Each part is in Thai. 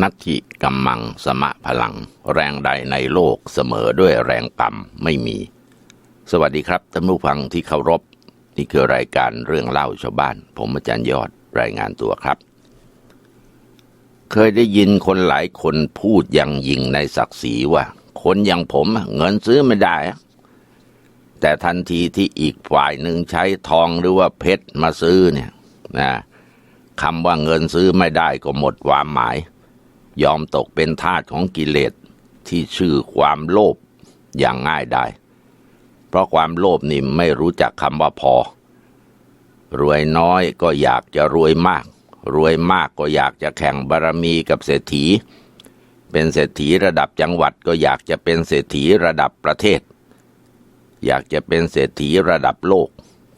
นัตถิกัมมังสมะพลัง แรงใดในโลกเสมอด้วยแรงกรรมไม่มี สวัสดีครับท่านผู้ฟังที่เคารพ นี่คือรายการเรื่องเล่าชาวบ้าน ผมอาจารย์ยอดรายงานตัวครับ เคยได้ยินคนหลายคนพูดยังยิงในศักดิ์ศรีว่า คนอย่างผมเงินซื้อไม่ได้ แต่ทันทีที่อีกฝ่ายหนึ่งใช้ทองหรือว่าเพชรมาซื้อเนี่ยนะคำว่าเงินซื้อไม่ได้ก็หมดความหมาย ยอมตกเป็นทาสของกิเลสที่ชื่อความโลภอย่างง่ายได้ เพราะความโลภนี่ไม่รู้จักคำว่าพอ รวยน้อยก็อยากจะรวยมาก รวยมากก็อยากจะแข่งบารมีกับเศรษฐี เป็นเศรษฐีระดับจังหวัดก็อยากจะเป็นเศรษฐีระดับประเทศ อยากจะเป็นเศรษฐีระดับโลก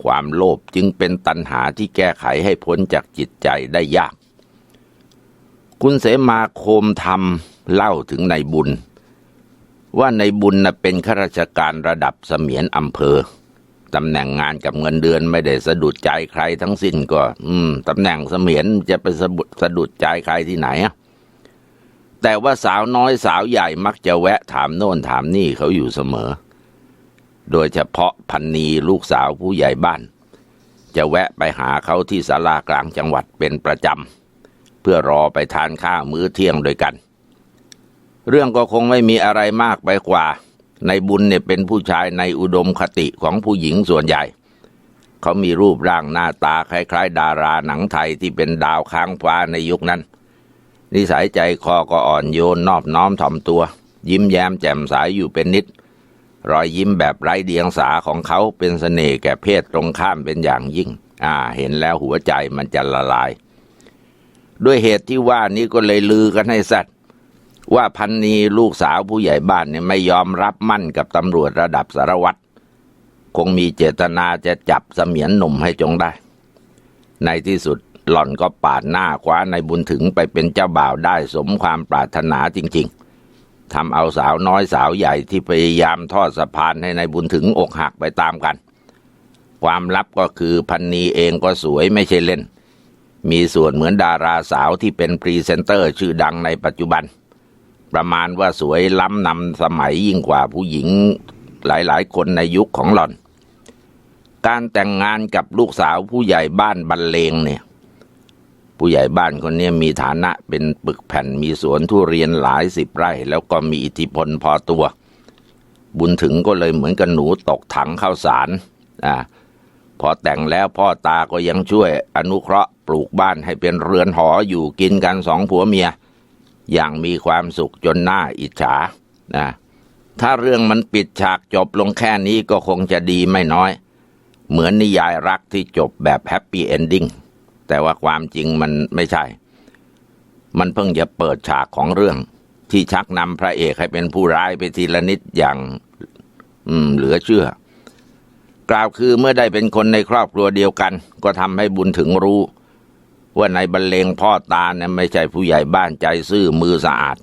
ความโลภจึงเป็นตัณหาที่แก้ไขให้พ้นจากจิตใจได้ยาก คุณเสมาโคมธรรมเล่าถึงในบุญ ว่าในบุญนะเป็นข้าราชการระดับเสมียนอำเภอตำแหน่งงานกับเงินเดือนไม่ได้สะดุดใจใครทั้งสิ้นก็ อืมตำแหน่งเสมียนจะไปสะบุสะดุดใจใครที่ไหนอะแต่ว่าสาวน้อยสาวใหญ่มักจะแวะถามโน่นถามนี่เขาอยู่เสมอ โดยเฉพาะพันนีลูกสาวผู้ใหญ่บ้าน จะแวะไปหาเขาที่ศาลากลางจังหวัดเป็นประจำ พื่อรอไปทานข้าวมื้อเที่ยงด้วยกัน เรื่องก็คงไม่มีอะไรมากไปกว่า ในบุญเนี่ยเป็นผู้ชายในอุดมคติของผู้หญิงส่วนใหญ่ เขามีรูปร่างหน้าตาคล้าย ๆ ดาราหนังไทยที่เป็นดาวค้างฟ้าในยุคนั้น นิสัยใจคอก็อ่อนโยนนอบน้อมถ่อมตัว ยิ้มแย้มแจ่มใสยอยู่เป็นนิดรอยยิ้มแบบไร้เดียงสาของเขาเป็นเสน่ห์แก่เพศตรงข้ามเป็นอย่างยิ่ง อ่า เห็นแล้วหัวใจมันจะละลาย ด้วยเหตุที่ว่านี้ก็เลยลือกันให้สัตว์ ว่าพันนีลูกสาวผู้ใหญ่บ้านเนี่ยไม่ยอมรับมั่นกับตำรวจระดับสารวัตรคงมีเจตนาจะจับเสมียนหนุ่มให้จงได้ ในที่สุดหล่อนก็ปาดหน้าคว้าในบุญถึงไปเป็นเจ้าบ่าวได้สมความปรารถนาจริง ๆทำเอาสาวน้อยสาวใหญ่ที่พยายามทอดสะพานให้ในบุญถึงอกหักไปตามกัน ความลับก็คือพันนีเองก็สวยไม่ใช่เล่น มีส่วนเหมือนดาราสาวที่เป็นพรีเซนเตอร์ชื่อดังในปัจจุบัน ประมาณว่าสวยล้ำนำสมัยยิ่งกว่าผู้หญิงหลายๆ คนในยุคของหล่อน การแต่งงานกับลูกสาวผู้ใหญ่บ้านบรรเลงเนี่ยผู้ใหญ่บ้านคนนี้มีฐานะเป็นปึกแผ่นมีสวนทุเรียนหลายสิบไร่ แล้วก็มีอิทธิพลพอตัว บุญถึงก็เลยเหมือนกับหนูตกถังข้าวสาร อ่า พอแต่งแล้วพ่อตาก็ยังช่วย อนุเคราะห์ปลูกบ้านให้เป็นเรือนหออยู่กินกันสองผัวเมีย อย่างมีความสุขจนหน้าอิจฉานะถ้าเรื่องมันปิดฉากจบลงแค่นี้ก็คงจะดีไม่น้อย เหมือนนิยายรักที่จบแบบแฮปปี้เอนดิ้งแต่ว่าความจริงมันไม่ใช่ มันเพิ่งจะเปิดฉากของเรื่อง ที่ชักนำพระเอกให้เป็นผู้ร้ายไปทีละนิดอย่าง อืม เหลือเชื่อ กล่าวคือเมื่อได้เป็นคนในครอบครัวเดียวกัน ก็ทำให้บุญถึงรู้ ว่าในบรรเลงพ่อตาเนี่ยไม่ใช่ผู้ใหญ่บ้านใจซื่อมือสะอาด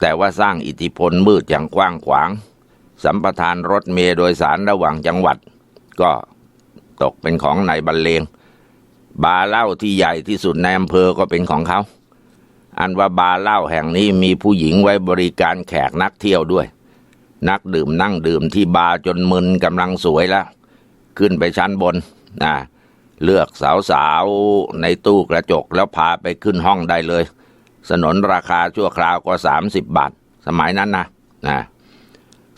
แต่ว่าสร้างอิทธิพลมืดอย่างกว้างขวาง สัมปทานรถเมล์โดยสารระหว่างจังหวัด ก็ตกเป็นของในบรรเลง บาร์เหล้าที่ใหญ่ที่สุดในอำเภอก็เป็นของเขา อันว่าบาร์เหล้าแห่งนี้มีผู้หญิงไว้บริการแขกนักเที่ยวด้วย นักดื่มนั่งดื่มที่บาร์จนมึนกำลังสวยแล้ว ขึ้นไปชั้นบนนะเลือกสาวๆในตู้กระจกแล้วพาไปขึ้นห้องได้เลย สนนราคาชั่วคราวก็สามสิบบาท สมัยนั้นนะนะ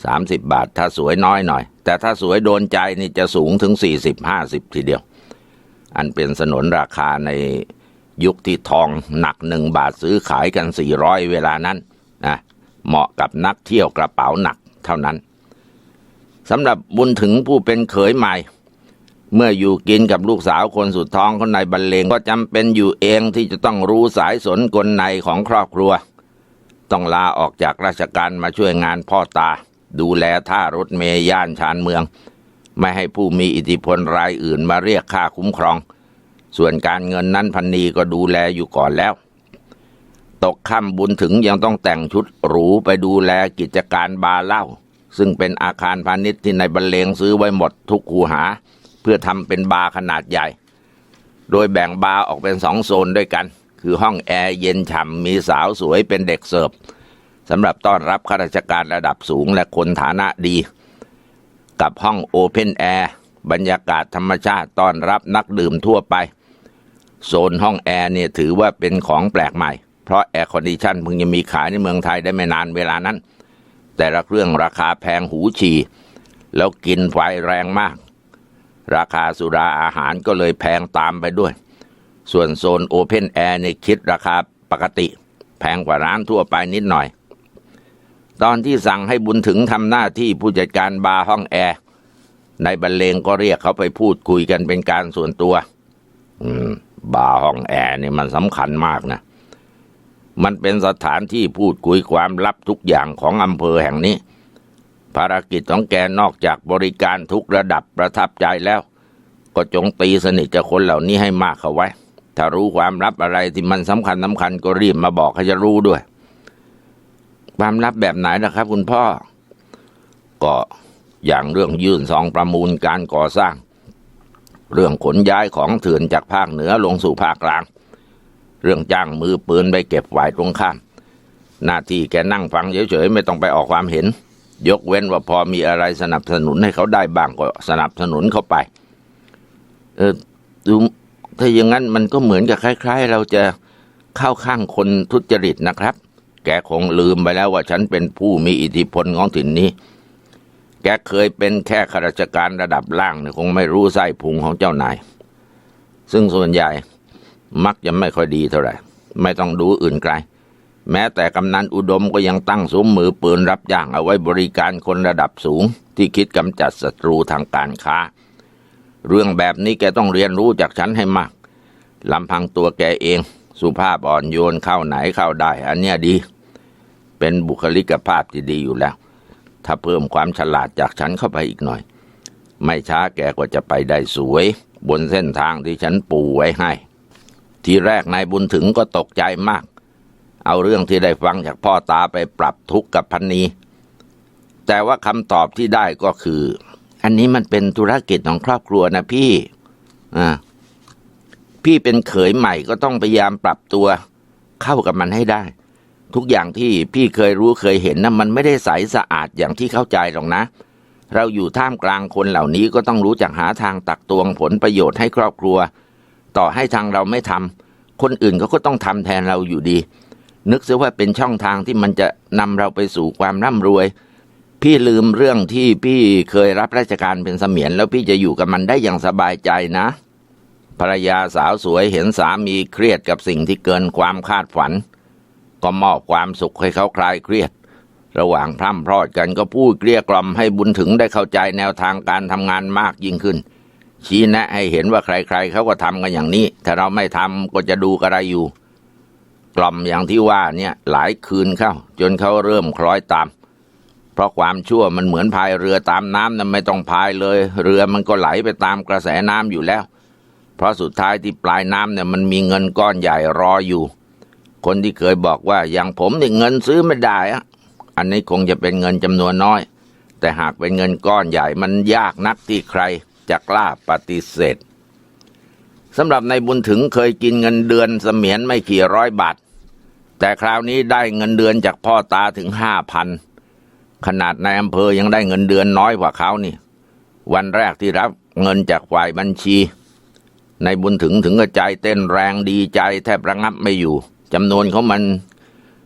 สามสิบบาทถ้าสวยน้อยหน่อย แต่ถ้าสวยโดนใจนี่จะสูงถึงสี่สิบห้าสิบทีเดียว อันเป็นสนนราคาในยุคที่ทองหนักหนึ่งบาทซื้อขายกันสี่ร้อยเวลานั้นนะเหมาะกับนักเที่ยวกระเป๋าหนักเท่านั้นสำหรับบุญถึงผู้เป็นเขยใหม่ เมื่ออยู่กินกับลูกสาวคนสุดท้องคนในบรรเลงก็จำเป็นอยู่เองที่จะต้องรู้สายสนกลในของครอบครัว ต้องลาออกจากราชการมาช่วยงานพ่อตา ดูแลท่ารถเมย์ย่านชานเมือง ไม่ให้ผู้มีอิทธิพลรายอื่นมาเรียกค่าคุ้มครอง ส่วนการเงินนั้นพันนีก็ดูแลอยู่ก่อนแล้ว ตกค่ำบุญถึงยังต้องแต่งชุดหรูไปดูแลกิจการบาร์เหล้าซึ่งเป็นอาคารพาณิชย์ที่ในบรรเลงซื้อไว้หมดทุกคูหา เพื่อทำเป็นบาร์ขนาดใหญ่ โดยแบ่งบาร์ออกเป็นสองโซนด้วยกันคคือห้องแอร์เย็นฉ่ำมีสาวสวยเป็นเด็กเสิร์ฟสำหรับต้อนรับข้าราชการระดับสูงและคนฐานะดี กับห้องโอเพนแอร์บรรยากาศธรรมชาติต้อนรับนักดื่มทั่วไป โซนห้องแอร์เนี่ยถือว่าเป็นของแปลกใหม่ เพราะแอร์คอนดิชันเพิ่งจะมีขายในเมืองไทยได้ไม่นานเวลานั้น แต่ละเครื่องราคาแพงหูฉี่แล้วกินไฟแรงมาก ราคาสุราอาหารก็เลยแพงตามไปด้วย ส่วนโซนโอเพนแอร์เนี่ยคิดราคาปกติ แพงกว่าร้านทั่วไปนิดหน่อย ตอนที่สั่งให้บุญถึงทำหน้าที่ผู้จัดการบาร์ห้องแอร์ในบรรเลงก็เรียกเขาไปพูดคุยกันเป็นการส่วนตัว อืม บาร์ห้องแอร์นี่มันสำคัญมากนะ มันเป็นสถานที่พูดคุยความลับทุกอย่างของอำเภอแห่งนี้ ภารกิจของแกนอกจากบริการทุกระดับประทับใจแล้ว ก็จงตีสนิทกับคนเหล่านี้ให้มากเข้าไว้ ถ้ารู้ความลับอะไรที่มันสำคัญสำคัญก็รีบมาบอกให้จะรู้ด้วย ความลับแบบไหนล่ะครับ คุณพ่อ ก็อย่างเรื่องยื่นซองประมูลการก่อสร้าง เรื่องขนย้ายของเถื่อนจากภาคเหนือลงสู่ภาคกลาง เรื่องจ้างมือปืนไปเก็บฝ่ายตรงข้าม หน้าที่แกนั่งฟังเฉยๆไม่ต้องไปออกความเห็น ยกเว้นว่าพอมีอะไรสนับสนุนให้เขาได้บ้างก็สนับสนุนเขาไป เออดูถ้าอย่างนั้นมันก็เหมือนกับคล้าย ๆ เราจะเข้าข้างคนทุจริตนะครับ แกคงลืมไปแล้วว่าฉันเป็นผู้มีอิทธิพลของถิ่นนี้ แกเคยเป็นแค่ข้าราชการระดับล่างเนี่ยคงไม่รู้ไส้พุงของเจ้านาย ซึ่งส่วนใหญ่มักจะไม่ค่อยดีเท่าไหร่ ไม่ต้องดูอื่นไกล แม้แต่กำนันอุดมก็ยังตั้งซุ้มมือปืนรับจ้างเอาไว้บริการคนระดับสูง ที่คิดกำจัดศัตรูทางการค้า เรื่องแบบนี้แกต้องเรียนรู้จากฉันให้มากลำพังตัวแกเอง สุภาพอ่อนโยนเข้าไหนเข้าได้ อันเนี้ยดี เป็นบุคลิกภาพที่ดีอยู่แล้ว ถ้าเพิ่มความฉลาดจากฉันเข้าไปอีกหน่อย ไม่ช้าแกก็จะไปได้สวย บนเส้นทางที่ฉันปูไว้ให้ ทีแรกนายบุญถึงก็ตกใจมาก เอาเรื่องที่ได้ฟังจากพ่อตาไปปรับทุกข์กับพันนีแต่ว่าคำตอบที่ได้ก็คือ อันนี้มันเป็นธุรกิจของครอบครัวนะพี่อ่าพี่เป็นเขยใหม่ก็ต้องพยายามปรับตัวเข้ากับมันให้ได้ ทุกอย่างที่พี่เคยรู้เคยเห็นนะมันไม่ได้ใสสะอาดอย่างที่เข้าใจหรอกนะ เราอยู่ท่ามกลางคนเหล่านี้ก็ต้องรู้จักหาทางตักตวงผลประโยชน์ให้ครอบครัว ต่อให้ทางเราไม่ทำคนอื่นเขาก็ต้องทำแทนเราอยู่ดี นึกซะว่าเป็นช่องทางที่มันจะนำเราไปสู่ความร่ำรวย พี่ลืมเรื่องที่พี่เคยรับราชการเป็นเสมียน แล้วพี่จะอยู่กับมันได้อย่างสบายใจนะ ภรรยาสาวสวยเห็นสามีเครียดกับสิ่งที่เกินความคาดฝัน ก็มอบความสุขให้เขาคลายเครียด ระหว่างพร่ำพรอดกันก็พูดเกลี้ยกล่อมให้บุญถึงได้เข้าใจแนวทางการทำงานมากยิ่งขึ้น ชี้แนะให้เห็นว่าใครๆเขาก็ทำกันอย่างนี้ ถ้าเราไม่ทำก็จะดูกระไรอยู่ กล่อมอย่างที่ว่าเนี่ยหลายคืนเข้า จนเขาเริ่มคล้อยตาม เพราะความชั่วมันเหมือนพายเรือตามน้ำนะไม่ต้องพายเลย เรือมันก็ไหลไปตามกระแสน้ำอยู่แล้ว เพราะสุดท้ายที่ปลายน้ำเนี่ยมันมีเงินก้อนใหญ่รออยู่ คนที่เคยบอกว่าอย่างผมเนี่ยเงินซื้อไม่ได้อะอันนี้คงจะเป็นเงินจำนวนน้อย แต่หากเป็นเงินก้อนใหญ่มันยากนักที่ใครจะกล้าปฏิเสธสำหรับในบุญถึงเคยกินเงินเดือนเสมียนไม่กี่ร้อยบาท แต่คราวนี้ได้เงินเดือนจากพ่อตาถึงห้าพันขนาดในายอำเภอยังได้เงินเดือนน้อยกว่าเขานี่ วันแรกที่รับเงินจากฝ่ายบัญชี ในายบุญถึงถึงกระใจเต้นแรงดีใจแทบระงับไม่อยู่จำนวนเของมัน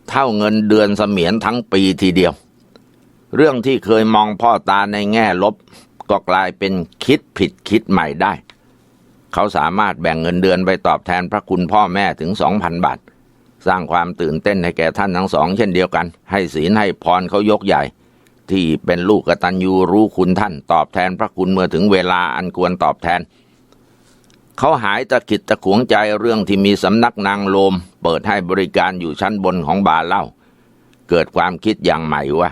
เท่าเงินเดือนเสมียนทั้งปีทีเดียว เรื่องที่เคยมองพ่อตาในแง่ลบ ก็กลายเป็นคิดผิดคิดใหม่ได้ เขาสามารถแบ่งเงินเดือนไปตอบแทนพระคุณพ่อแม่ถึงสองพันบาท สร้างความตื่นเต้นให้แก่ท่านทั้งสอง เช่นเดียวกัน ให้ศีลให้พรเขายกใหญ่ ที่เป็นลูกกตัญญูรู้คุณท่าน ตอบแทนพระคุณเมื่อถึงเวลาอันควรตอบแทน เขาหายตะขิดตะขวงใจเรื่องที่มีสำนักนางโลม เปิดให้บริการอยู่ชั้นบนของบาร์เล้าเกิดความคิดอย่างใหม่ว่า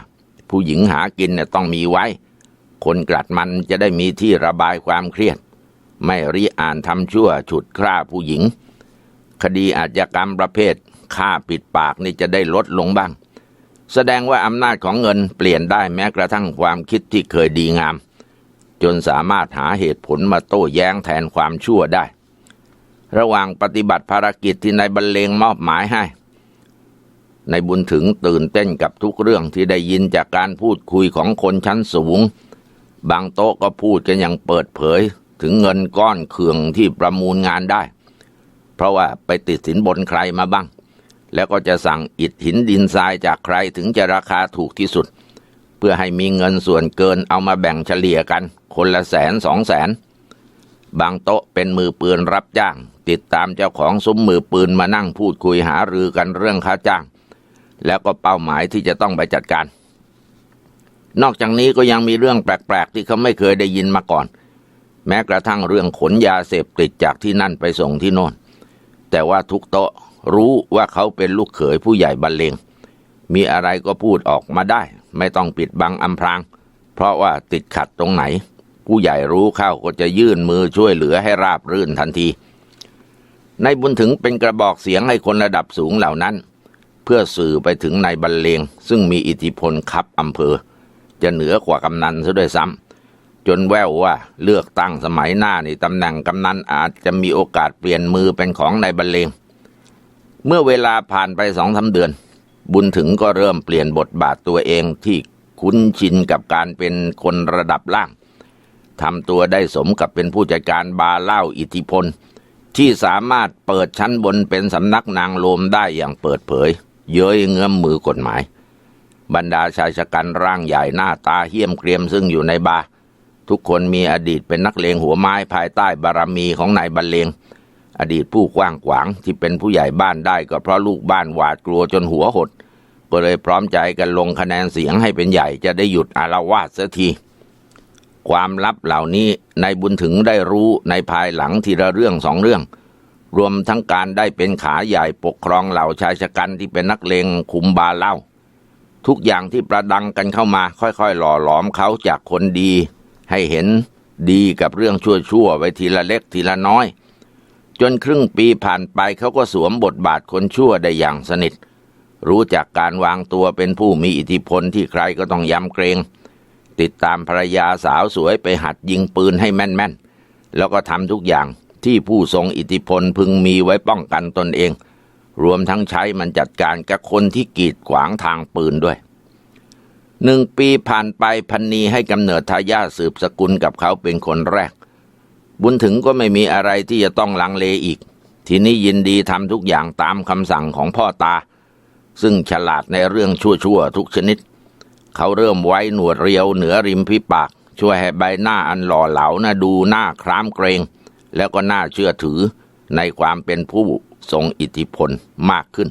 ผู้หญิงหากินเนี่ยต้องมีไว้ คนกลัดมันจะได้มีที่ระบายความเครียด ไม่ริอ่านทำชั่วฉุดฆ่าผู้หญิง คดีอาชญากรรมประเภท ฆ่าปิดปากนี่จะได้ลดลงบ้าง แสดงว่าอำนาจของเงินเปลี่ยนได้แม้กระทั่งความคิดที่เคยดีงาม จนสามารถหาเหตุผลมาโต้แย้งแทนความชั่วได้ ระหว่างปฏิบัติภารกิจที่นายบรรเลงมอบหมายให้ในบุญถึงตื่นเต้นกับทุกเรื่องที่ได้ยินจากการพูดคุยของคนชั้นสูง บางโต๊ะก็พูดกันอย่างเปิดเผยถึงเงินก้อนเคืองที่ประมูลงานได้ เพราะว่าไปติดสินบนใครมาบ้าง แล้วก็จะสั่งอิฐหินดินทรายจากใครถึงจะราคาถูกที่สุด เพื่อให้มีเงินส่วนเกินเอามาแบ่งเฉลี่ยกัน คนละแสนสองแสน บางโต๊ะเป็นมือปืนรับจ้าง ติดตามเจ้าของซุ้มมือปืนมานั่งพูดคุยหารือกันเรื่องค่าจ้าง แล้วก็เป้าหมายที่จะต้องไปจัดการ นอกจากนี้ก็ยังมีเรื่องแปลกๆ ที่เขาไม่เคยได้ยินมาก่อน แม้กระทั่งเรื่องขนยาเสพติดจากที่นั่นไปส่งที่โน่นแต่ว่าทุกโต๊ะ รู้ว่าเขาเป็นลูกเขยผู้ใหญ่บรรเลงมีอะไรก็พูดออกมาได้ ไม่ต้องปิดบังอำพราง เพราะว่าติดขัดตรงไหน ผู้ใหญ่รู้เข้าก็จะยื่นมือช่วยเหลือให้ราบรื่นทันทีในบุญถึงเป็นกระบอกเสียงให้คนระดับสูงเหล่านั้น เพื่อสื่อไปถึงนายบรรเลง ซึ่งมีอิทธิพลคับอำเภอ จะเหนือกว่ากำนันซะด้วยซ้ำจนแววว่าเลือกตั้งสมัยหน้านี่ตำแหน่งกำนันอาจจะมีโอกาสเปลี่ยนมือเป็นของนายบรรเลง เมื่อเวลาผ่านไปสองสาเดือน บุญถึงก็เริ่มเปลี่ยนบทบาทตัวเองที่คุ้นชินกับการเป็นคนระดับล่างทำตัวได้สมกับเป็นผู้จัดการบาร์เหล้าอิทธิพล ที่สามารถเปิดชั้นบนเป็นสำนักนางโลมได้อย่างเปิดเผย เย้ยเงื้อมมือกฎหมาย บรรดาชายชะกันร่างใหญ่หน้าตาเหี้ยมเกรียมซึ่งอยู่ในบาร์ทุกคนมีอดีตเป็นนักเลงหัวไม้ภายใต้บารมีของนายบรรเลง อดีตผู้กว้างขวางที่เป็นผู้ใหญ่บ้านได้ก็เพราะลูกบ้านหวาดกลัวจนหัวหด ก็เลยพร้อมใจกันลงคะแนนเสียงให้เป็นใหญ่จะได้หยุดอารวาสเสียที ความลับเหล่านี้นายบุญถึงได้รู้ในภายหลังทีละเรื่องสองเรื่อง รวมทั้งการได้เป็นขาใหญ่ปกครองเหล่าชายชะกันที่เป็นนักเลงคุมบาเล้าทุกอย่างที่ประดังกันเข้ามาค่อยๆ หล่อหลอมเขาจากคนดี ให้เห็นดีกับเรื่องชั่วๆไว้ทีละเล็กทีละน้อย จนครึ่งปีผ่านไปเขาก็สวมบทบาทคนชั่วได้อย่างสนิท รู้จักการวางตัวเป็นผู้มีอิทธิพลที่ใครก็ต้องยำเกรง ติดตามภรรยาสาวสวยไปหัดยิงปืนให้แม่นๆ แล้วก็ทำทุกอย่างที่ผู้ทรงอิทธิพลพึงมีไว้ป้องกันตนเอง รวมทั้งใช้มันจัดการกับคนที่กีดขวางทางปืนด้วยหนึ่งปีผ่านไปพันนีให้กำเนิดทายาทสืบสกุลกับเขาเป็นคนแรก บุญถึงก็ไม่มีอะไรที่จะต้องลังเลอีก ทีนี้ยินดีทำทุกอย่างตามคำสั่งของพ่อตา ซึ่งฉลาดในเรื่องชั่วๆทุกชนิด เขาเริ่มไว้หนวดเรียวเหนือริมฝีปาก ช่วยให้ใบหน้าอันหล่อเหลานะดูหน้าคล้ามเกรง แล้วก็น่าเชื่อถือในความเป็นผู้ทรงอิทธิพลมากขึ้น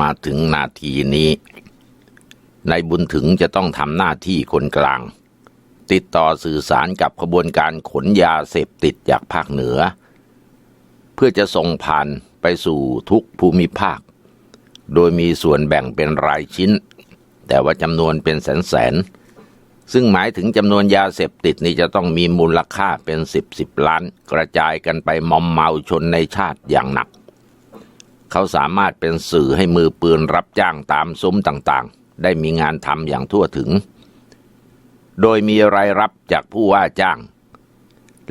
มาถึงนาทีนี้นายบุญถึงจะต้องทำหน้าที่คนกลาง ติดต่อสื่อสารกับขบวนการขนยาเสพติดจากภาคเหนือ เพื่อจะส่งผ่านไปสู่ทุกภูมิภาค โดยมีส่วนแบ่งเป็นรายชิ้น แต่ว่าจำนวนเป็นแสนแสน ซึ่งหมายถึงจำนวนยาเสพติดนี่จะต้องมีมูลค่าเป็นสิบสิบล้าน กระจายกันไปมอมเมาชนในชาติอย่างหนัก เขาสามารถเป็นสื่อให้มือปืนรับจ้างตามซุ้มต่างๆ ได้มีงานทำอย่างทั่วถึง โดยมีรายรับจากผู้ว่าจ้าง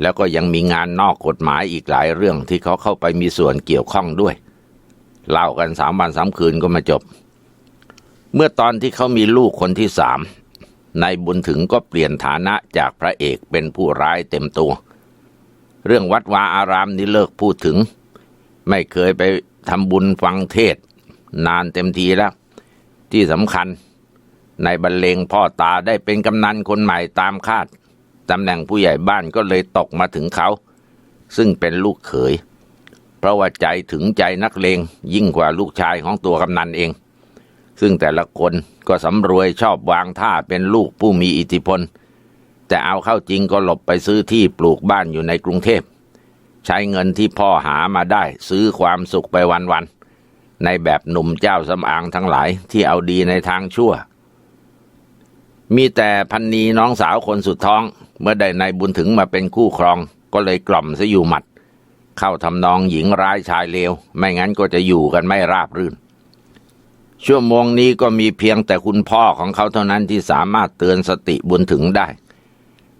แล้วก็ยังมีงานนอกกฎหมายอีกหลายเรื่องที่เขาเข้าไปมีส่วนเกี่ยวข้องด้วย เล่ากันสามวันสามคืนก็มาจบ เมื่อตอนที่เขามีลูกคนที่สามนายบุญถึงก็เปลี่ยนฐานะจากพระเอกเป็นผู้ร้ายเต็มตัว เรื่องวัดวาอารามนี่เลิกพูดถึง ไม่เคยไป ทำบุญฟังเทศ นานเต็มทีแล้ว ที่สำคัญในบรรเลงพ่อตาได้เป็นกำนันคนใหม่ตามคาดตำแหน่งผู้ใหญ่บ้านก็เลยตกมาถึงเขา ซึ่งเป็นลูกเขย เพราะว่าใจถึงใจนักเลงยิ่งกว่าลูกชายของตัวกำนันเอง ซึ่งแต่ละคนก็สำรวยชอบวางท่าเป็นลูกผู้มีอิทธิพล แต่เอาเข้าจริงก็หลบไปซื้อที่ปลูกบ้านอยู่ในกรุงเทพ ใช้เงินที่พ่อหามาได้ ซื้อความสุขไปวันๆในแบบหนุ่มเจ้าสำอางทั้งหลายที่เอาดีในทางชั่ว มีแต่พันนีน้องสาวคนสุดท้อง เมื่อได้นายบุญถึงมาเป็นคู่ครอง ก็เลยกล่อมซะอยู่หมัด เข้าทำนองหญิงร้ายชายเลว ไม่งั้นก็จะอยู่กันไม่ราบรื่นชั่วโมงนี้ก็มีเพียงแต่คุณพ่อของเขาเท่านั้นที่สามารถเตือนสติบุญถึงได้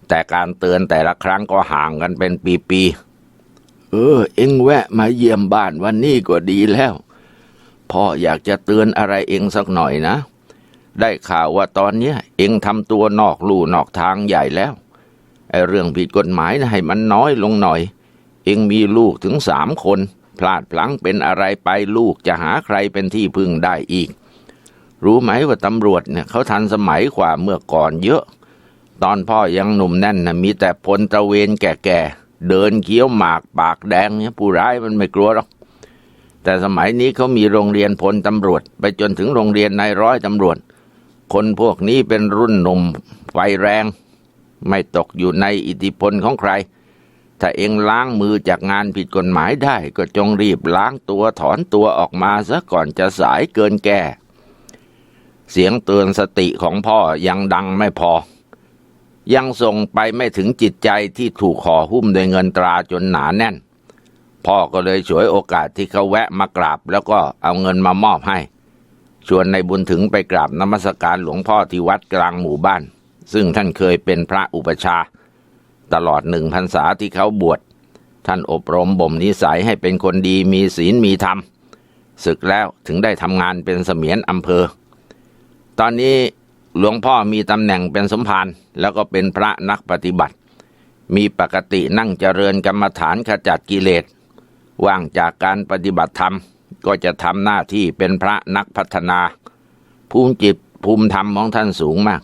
แต่การเตือนแต่ละครั้งก็ห่างกันเป็นปีๆ ออเอ็งแวะมาเยี่ยมบ้านวันนี้ก็ดีแล้ว พ่ออยากจะเตือนอะไรเองสักหน่อยนะ ได้ข่าวว่าตอนเนี้ย เอ็งทำตัวนอกลู่นอกทางใหญ่แล้วไอ้เรื่องผิดกฎหมายนะให้มันน้อยลงหน่อย เอ็งมีลูกถึงสามคน พลาดพลั้งเป็นอะไรไปลูกจะหาใครเป็นที่พึ่งได้อีก รู้ไหมว่าตำรวจเนี่ยเขาทันสมัยกว่าเมื่อก่อนเยอะ ตอนพ่อยังหนุ่มแน่นนะมีแต่พลตระเวนแก่ๆ เดินเคี้ยวหมากปากแดงเนี่ยผู้ร้ายมันไม่กลัวหรอก แต่สมัยนี้เขามีโรงเรียนพลตำรวจ ไปจนถึงโรงเรียนนายร้อยตำรวจ คนพวกนี้เป็นรุ่นหนุ่มไฟแรง ไม่ตกอยู่ในอิทธิพลของใคร ถ้าเองล้างมือจากงานผิดกฎหมายได้ ก็จงรีบล้างตัวถอนตัวออกมาซะก่อนจะสายเกินแก่ เสียงเตือนสติของพ่อยังดังไม่พอ ยังส่งไปไม่ถึงจิตใจที่ถูกห่อหุ้มด้วยเงินตราจนหนาแน่น พ่อก็เลยฉวยโอกาสที่เขาแวะมากราบ แล้วก็เอาเงินมามอบให้ ชวนในบุญถึงไปกราบนมัสการหลวงพ่อที่วัดกลางหมู่บ้าน ซึ่งท่านเคยเป็นพระอุปชา ตลอดหนึ่งพรรษาที่เขาบวชท่านอบรมบ่มนิสัยให้เป็นคนดีมีศีลมีธรรมศึกแล้วถึงได้ทำงานเป็นเสมียนอำเภอ ตอนนี้ หลวงพ่อมีตำแหน่งเป็นสมภารแล้วก็เป็นพระนักปฏิบัติ มีปกตินั่งเจริญกรรมฐานขจัดกิเลสว่างจากการปฏิบัติธรรม ก็จะทำหน้าที่เป็นพระนักพัฒนา ภูมิจิตภูมิธรรมของท่านสูงมาก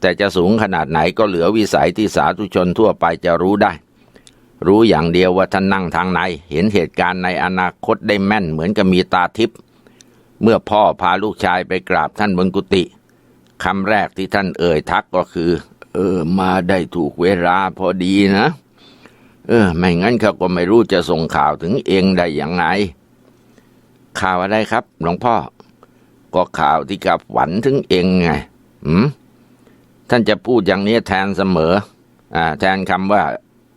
แต่จะสูงขนาดไหนก็เหลือวิสัยที่สาธุชนทั่วไปจะรู้ได้ รู้อย่างเดียวว่าท่านนั่งทางในเห็นเหตุการณ์ในอนาคตได้แม่นเหมือนกับมีตาทิพย์เมื่อพ่อพาลูกชายไปกราบท่านบนกุฏิ คำแรกที่ท่านเอ่ยทักก็คือ เออ มาได้ถูกเวลาพอดีนะ เออ ไม่งั้นเขาก็ไม่รู้จะส่งข่าวถึงเองได้อย่างไงข่าวอะไรครับ หลวงพ่อ ก็ข่าวที่กับฝันถึงเองไงหืมท่านจะพูดอย่างนี้แทนเสมอ อ่า แทนคำว่า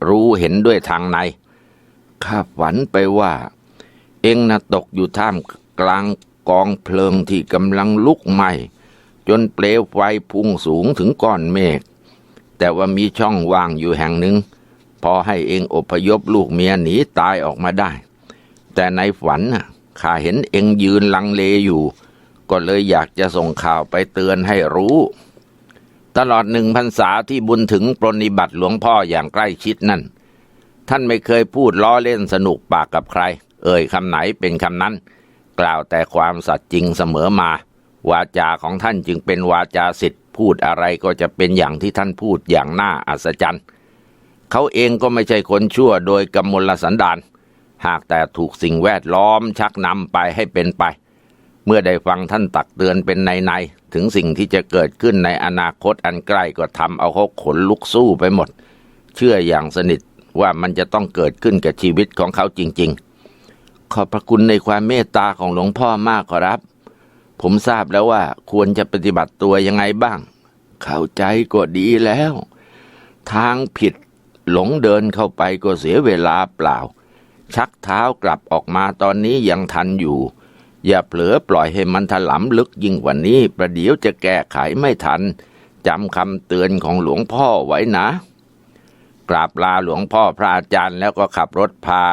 รู้เห็นด้วยทางในข้าฝันไปว่า เองนะตกอยู่ท่ามกลางกองเพลิงที่กำลังลุกไหม้ จนเปลวไฟพุ่งสูงถึงก้อนเมฆ แต่ว่ามีช่องว่างอยู่แห่งหนึ่ง พอให้เองอพยพลูกเมียหนีตายออกมาได้ แต่ในฝันน่ะข้าเห็นเองยืนลังเลอยู่ ก็เลยอยากจะส่งข่าวไปเตือนให้รู้ ตลอดหนึ่งพรรษาที่บุญถึงปรนนิบัติหลวงพ่ออย่างใกล้ชิดนั่น ท่านไม่เคยพูดล้อเล่นสนุกปากกับใคร เอ่ยคำไหนเป็นคำนั้น กล่าวแต่ความสัตย์จริงเสมอมา วาจาของท่านจึงเป็นวาจาสิทธิ์พูดอะไรก็จะเป็นอย่างที่ท่านพูดอย่างน่าอัศจรรย์เขาเองก็ไม่ใช่คนชั่วโดยกำมลสันดานหากแต่ถูกสิ่งแวดล้อมชักนำไปให้เป็นไป เมื่อได้ฟังท่านตักเตือนเป็นในในๆถึงสิ่งที่จะเกิดขึ้นในอนาคตอันใกล้ก็ทำเอาเขาขนลุกสู้ไปหมด เชื่ออย่างสนิทว่ามันจะต้องเกิดขึ้นกับชีวิตของเขาจริง ๆ ขอบพระคุณในความเมตตาของหลวงพ่อมากขอรับ ผมทราบแล้วว่าควรจะปฏิบัติตัวยังไงบ้าง เข้าใจก็ดีแล้ว ทางผิดหลงเดินเข้าไปก็เสียเวลาเปล่า ชักเท้ากลับออกมาตอนนี้ยังทันอยู่ อย่าเผลอปล่อยให้มันถลำลึกยิ่งกว่านี้ ประเดี๋ยวจะแก้ไขไม่ทันจำคำเตือนของหลวงพ่อไว้นะ กราบลาหลวงพ่อพระอาจารย์แล้วก็ขับรถพา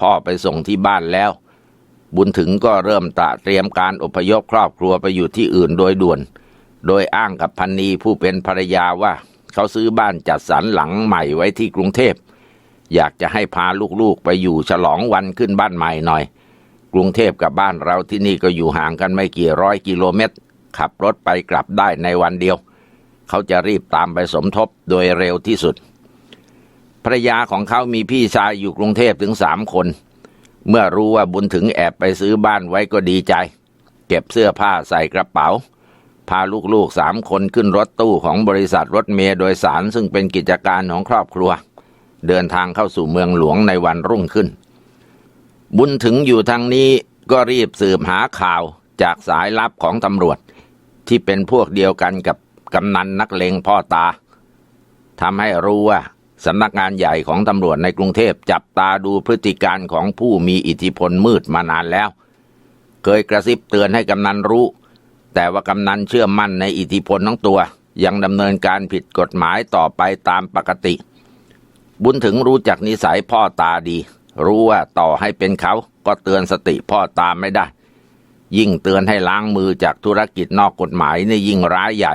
พ่อไปส่งที่บ้านแล้ว บุญถึงก็เริ่มตระเตรียมการอพยพครอบครัวไปอยู่ที่อื่นโดยด่วน โดยอ้างกับพันนีผู้เป็นภรรยาว่า เขาซื้อบ้านจัดสรรหลังใหม่ไว้ที่กรุงเทพ อยากจะให้พาลูกๆไปอยู่ฉลองวันขึ้นบ้านใหม่หน่อย กรุงเทพกับบ้านเราที่นี่ก็อยู่ห่างกันไม่กี่ร้อยกิโลเมตร ขับรถไปกลับได้ในวันเดียว เขาจะรีบตามไปสมทบโดยเร็วที่สุดภรรยาของเขามีพี่ชายอยู่กรุงเทพถึงสามคน เมื่อรู้ว่าบุญถึงแอบไปซื้อบ้านไว้ก็ดีใจ เก็บเสื้อผ้าใส่กระเป๋า พาลูกๆสามคนขึ้นรถตู้ของบริษัทรถเมล์โดยสารซึ่งเป็นกิจการของครอบครัว เดินทางเข้าสู่เมืองหลวงในวันรุ่งขึ้น บุญถึงอยู่ทางนี้ก็รีบสืบหาข่าวจากสายลับของตำรวจ ที่เป็นพวกเดียวกันกับกำนันนักเลงพ่อตาทำให้รู้ว่า สำนักงานใหญ่ของตำรวจในกรุงเทพจับตาดูพฤติการของผู้มีอิทธิพลมืดมานานแล้ว เคยกระซิบเตือนให้กำนันรู้ แต่ว่ากำนันเชื่อมั่นในอิทธิพลของตัว ยังดำเนินการผิดกฎหมายต่อไปตามปกติ บุญถึงรู้จักนิสัยพ่อตาดี รู้ว่าต่อให้เป็นเขาก็เตือนสติพ่อตาไม่ได้ ยิ่งเตือนให้ล้างมือจากธุรกิจนอกกฎหมายนี่ยิ่งร้ายใหญ่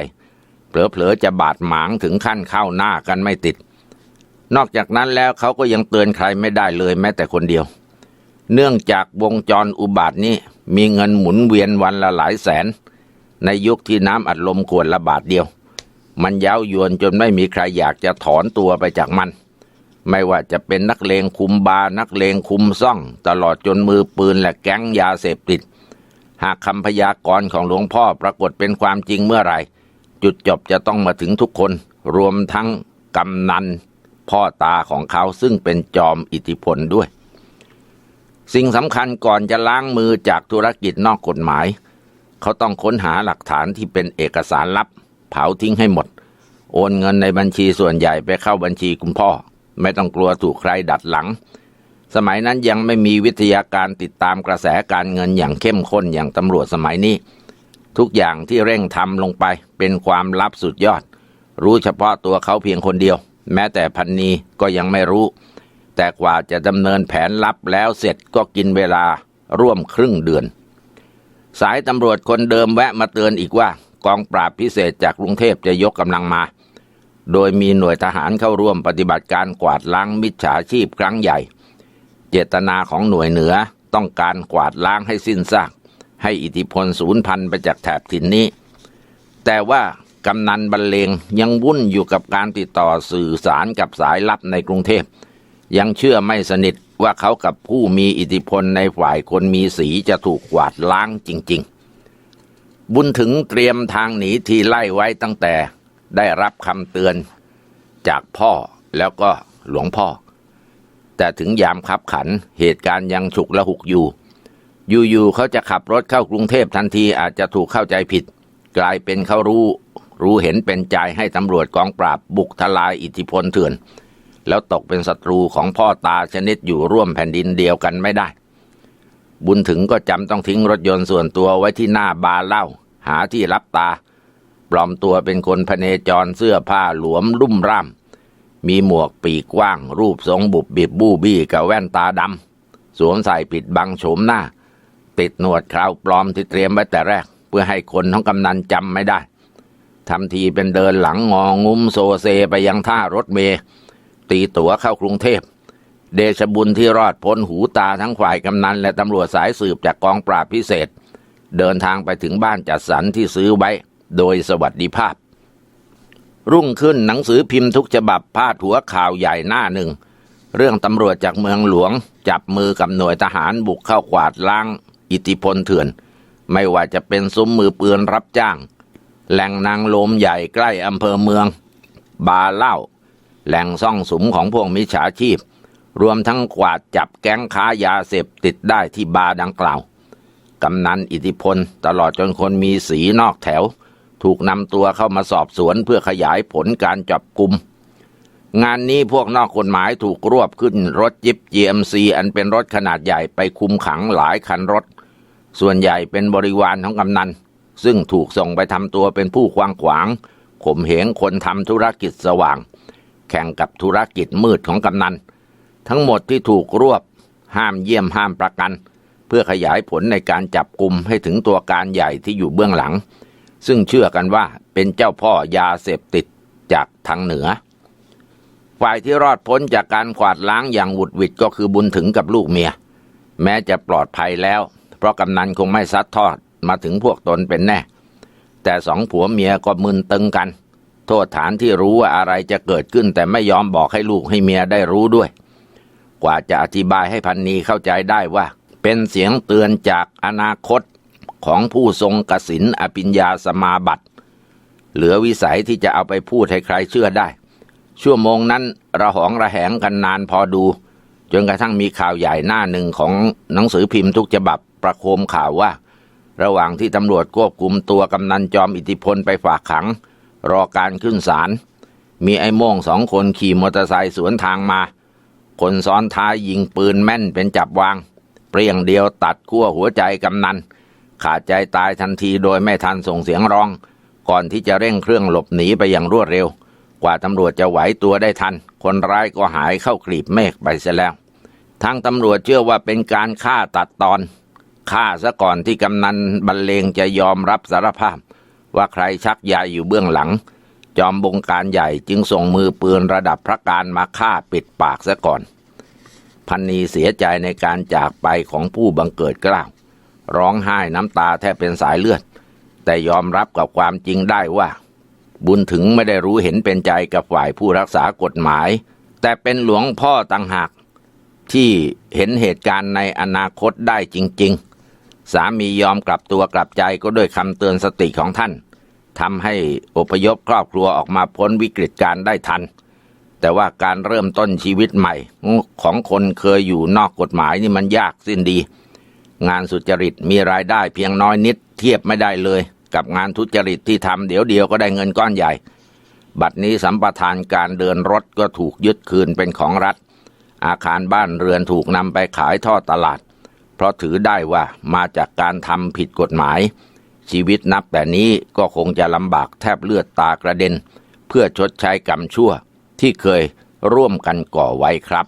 เผลอๆจะบาดหมางถึงขั้นเข้าหน้ากันไม่ติด นอกจากนั้นแล้วเขาก็ยังเตือนใครไม่ได้เลยแม้แต่คนเดียว เนื่องจากวงจรอุบาทนี้มีเงินหมุนเวียนวันละหลายแสน ในยุคที่น้ำอัดลมขวดละบาทเดียว มันเย้ายวนจนไม่มีใครอยากจะถอนตัวไปจากมัน ไม่ว่าจะเป็นนักเลงคุมบานักเลงคุมซ่อง ตลอดจนมือปืนและแก๊งยาเสพติด หากคำพยากรณ์ของหลวงพ่อปรากฏเป็นความจริงเมื่อไหร่ จุดจบจะต้องมาถึงทุกคน รวมทั้งกำนัน พ่อตาของเขาซึ่งเป็นจอมอิทธิพลด้วย สิ่งสำคัญก่อนจะล้างมือจากธุรกิจนอกกฎหมาย เขาต้องค้นหาหลักฐานที่เป็นเอกสารลับ เผาทิ้งให้หมด โอนเงินในบัญชีส่วนใหญ่ไปเข้าบัญชีคุณพ่อ ไม่ต้องกลัวถูกใครดัดหลัง สมัยนั้นยังไม่มีวิทยาการติดตามกระแสการเงินอย่างเข้มข้นอย่างตำรวจสมัยนี้ทุกอย่างที่เร่งทำลงไปเป็นความลับสุดยอด รู้เฉพาะตัวเขาเพียงคนเดียว แม้แต่พันนีก็ยังไม่รู้ แต่กว่าจะดำเนินแผนลับแล้วเสร็จก็กินเวลาร่วมครึ่งเดือน สายตำรวจคนเดิมแวะมาเตือนอีกว่ากองปราบพิเศษจากกรุงเทพจะยกกำลังมา โดยมีหน่วยทหารเข้าร่วมปฏิบัติการกวาดล้างมิจฉาชีพครั้งใหญ่ เจตนาของหน่วยเหนือต้องการกวาดล้างให้สิ้นซากให้อิทธิพลศูนย์พันไปจากแถบถิ่นนี้ แต่ว่า กำนันบรรเลงยังวุ่นอยู่กับการติดต่อสื่อสารกับสายลับในกรุงเทพ ยังเชื่อไม่สนิทว่าเขากับผู้มีอิทธิพลในฝ่ายคนมีสีจะถูกกวาดล้างจริง ๆ บุญถึงเตรียมทางหนีทีไล่ไว้ตั้งแต่ได้รับคำเตือนจากพ่อแล้วก็หลวงพ่อ แต่ถึงยามคับขันเหตุการณ์ยังฉุกละหุกอยู่ อยู่ๆเขาจะขับรถเข้ากรุงเทพทันทีอาจจะถูกเข้าใจผิด กลายเป็นเขารู้ รู้เห็นเป็นใจให้ตำรวจกองปราบบุกทลายอิทธิพลเถื่อน แล้วตกเป็นศัตรูของพ่อตาชนิดอยู่ร่วมแผ่นดินเดียวกันไม่ได้ บุญถึงก็จำต้องทิ้งรถยนต์ส่วนตัวไว้ที่หน้าบาร์เหล้าหาที่รับตา ปลอมตัวเป็นคนพเนจรเสื้อผ้าหลวมรุ่มร่ามมีหมวกปีกกว้าง รูปทรงบุบบิบบู้บี้กับแว่นตาดำสวมใส่ปิดบังโฉมหน้า ติดหนวดคราวปลอมที่เตรียมไว้แต่แรก เพื่อให้คนของกำนันจำไม่ได้ ทำทีเป็นเดินหลังงองุ้มโซเซไปยังท่ารถเมล์ตีตั๋วเข้ากรุงเทพ เดชบุญที่รอดพ้นหูตาทั้งฝ่ายกำนัน และตำรวจสายสืบจากกองปราบพิเศษ เดินทางไปถึงบ้านจัดสรรที่ซื้อไว้ โดยสวัสดิภาพ รุ่งขึ้นหนังสือพิมพ์ทุกฉบับพาดหัวข่าวใหญ่หน้าหนึ่ง เรื่องตำรวจจากเมืองหลวง จับมือกับหน่วยทหารบุกเข้ากวาดล้าง อิทธิพลเถื่อน ไม่ว่าจะเป็นซุ้มมือปืนรับจ้าง แหล่งนางลมใหญ่ใกล้อำเภอเมือง บาร์เหล้าแหล่งซ่องสุมของพวกมิจฉาชีพ รวมทั้งกวาดจับแก๊งค้ายาเสพติดได้ที่บาร์ดังกล่าวกำนันอิทธิพลตลอดจนคนมีสีนอกแถว ถูกนำตัวเข้ามาสอบสวนเพื่อขยายผลการจับกลุ่มงานนี้พวกนอกกฎหมายถูกรวบขึ้นรถจิบ GMC อันเป็นรถขนาดใหญ่ไปคุมขังหลายคันรถ ส่วนใหญ่เป็นบริวารของกำนัน ซึ่งถูกส่งไปทำตัวเป็นผู้ขวางขวางข่มเหงคนทำธุรกิจสว่าง แข่งกับธุรกิจมืดของกำนัน ทั้งหมดที่ถูกรวบ ห้ามเยี่ยมห้ามประกัน เพื่อขยายผลในการจับกลุ่มให้ถึงตัวการใหญ่ที่อยู่เบื้องหลัง ซึ่งเชื่อกันว่าเป็นเจ้าพ่อยาเสพติดจากทางเหนือ ฝ่ายที่รอดพ้นจากการขวาดล้างอย่างหวุดหวิดก็คือบุญถึงกับลูกเมีย แม้จะปลอดภัยแล้ว เพราะกำนันคงไม่ซัดทอด มาถึงพวกตนเป็นแน่ แต่สองผัวเมียก็มึนตึงกัน โทษฐานที่รู้ว่าอะไรจะเกิดขึ้นแต่ไม่ยอมบอกให้ลูกให้เมียได้รู้ด้วย กว่าจะอธิบายให้พันนีเข้าใจได้ว่า เป็นเสียงเตือนจากอนาคตของผู้ทรงกสินอภิญญาสมาบัติ เหลือวิสัยที่จะเอาไปพูดให้ใครเชื่อได้ ชั่วโมงนั้นระหองระแหงกันนานพอดู จนกระทั่งมีข่าวใหญ่หน้าหนึ่งของหนังสือพิมพ์ทุกฉบับประโคมข่าวว่า ระหว่างที่ตำรวจควบคุมตัวกำนันจอมอิทธิพลไปฝากขัง รอการขึ้นศาลมีไอ้โม่งสองคนขี่มอเตอร์ไซค์สวนทางมา คนซ้อนท้ายยิงปืนแม่นเป็นจับวาง เปรี้ยงเดียวตัดขั้วหัวใจกำนัน ขาดใจตายทันทีโดยไม่ทันส่งเสียงร้อง ก่อนที่จะเร่งเครื่องหลบหนีไปอย่างรวดเร็ว กว่าตำรวจจะไหวตัวได้ทัน คนร้ายก็หายเข้ากลีบเมฆไปเสียแล้ว ทางตำรวจเชื่อว่าเป็นการฆ่าตัดตอน ฆ่าซะก่อนที่กำนันบรรเลงจะยอมรับสารภาพ ว่าใครชักใยอยู่เบื้องหลัง จอมบงการใหญ่จึงส่งมือปืนระดับพระการมาฆ่าปิดปากซะก่อน พันนีเสียใจในการจากไปของผู้บังเกิดเกล้าว ร้องไห้น้ำตาแทบเป็นสายเลือด แต่ยอมรับกับความจริงได้ว่า บุญถึงไม่ได้รู้เห็นเป็นใจกับฝ่ายผู้รักษากฎหมาย แต่เป็นหลวงพ่อต่างหากที่เห็นเหตุการณ์ในอนาคตได้จริง ๆ สามียอมกลับตัวกลับใจก็ด้วยคำเตือนสติของท่านทำให้อพยพครอบครัวออกมาพ้นวิกฤตการได้ทัน แต่ว่าการเริ่มต้นชีวิตใหม่ ของคนเคยอยู่นอกกฎหมายนี่มันยากสิ้นดี งานสุจริตมีรายได้เพียงน้อยนิดเทียบไม่ได้เลย กับงานทุจริตที่ทำเดี๋ยวเดียวก็ได้เงินก้อนใหญ่ บัดนี้สัมปทานการเดินรถก็ถูกยึดคืนเป็นของรัฐ อาคารบ้านเรือนถูกนำไปขายทอดตลาด เพราะถือได้ว่ามาจากการทำผิดกฎหมาย ชีวิตนับแต่นี้ก็คงจะลำบากแทบเลือดตากระเด็น เพื่อชดใช้กรรมชั่วที่เคยร่วมกันก่อไว้ครับ